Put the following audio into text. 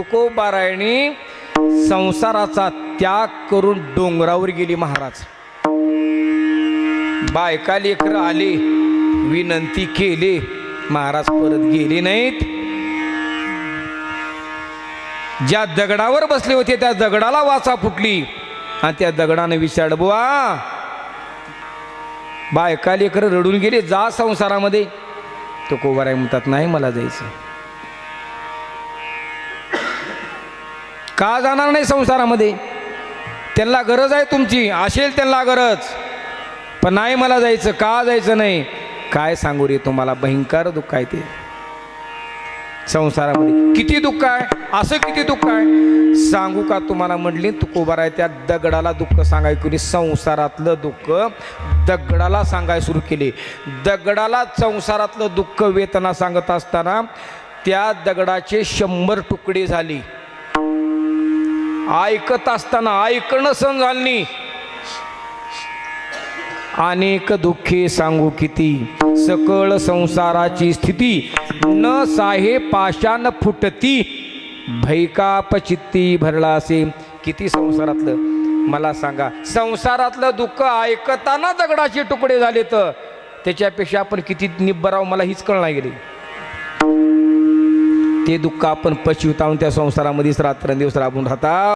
तुकोबारायणी संसाराचा त्याग करून डोंगरावर गेली महाराज. बायका लेकर आले विनंती केले महाराज परत गेले नाहीत. ज्या दगडावर बसले होते त्या दगडाला वाचा फुटली. आणि त्या दगडानं विचारलं बुवा बायका लेकर रडून गेले जा संसारामध्ये. तो कोबाराय म्हणतात नाही मला जायचं का जाणार नाही संसारामध्ये? त्यांना गरज आहे तुमची. असेल त्यांना गरज. पण नाही मला जायचं. का जायचं नाही? काय सांगू रे तुम्हाला? भयंकर दुःख आहे ते. संसारामध्ये किती दुःख आहे? असं किती दुःख आहे? सांगू का तुम्हाला म्हटली तुकोबार आहे त्या दगडाला दुःख सांगाय केली संसारातलं दुःख दगडाला सांगाय सुरू केले. दगडाला संसारातलं दुःख वेतना सांगत असताना त्या दगडाचे शंभर तुकडे झाले. ऐकत असताना ऐकणं सण झाली अनेक दुःखे सांगू किती. सकळ संसाराची स्थिती. न साहे पाषाण फुटती. भैकाप चित्ती भरला असे. किती संसारातलं? मला सांगा. संसारातलं दुःख ऐकताना दगडाचे तुकडे झाले तर त्याच्यापेक्षा आपण किती निब्बराव मला हीच कळणार गेली. ते दुःख आपण पशिवतावून त्या संसारामध्येच रात्रंदिवस राबून राहता.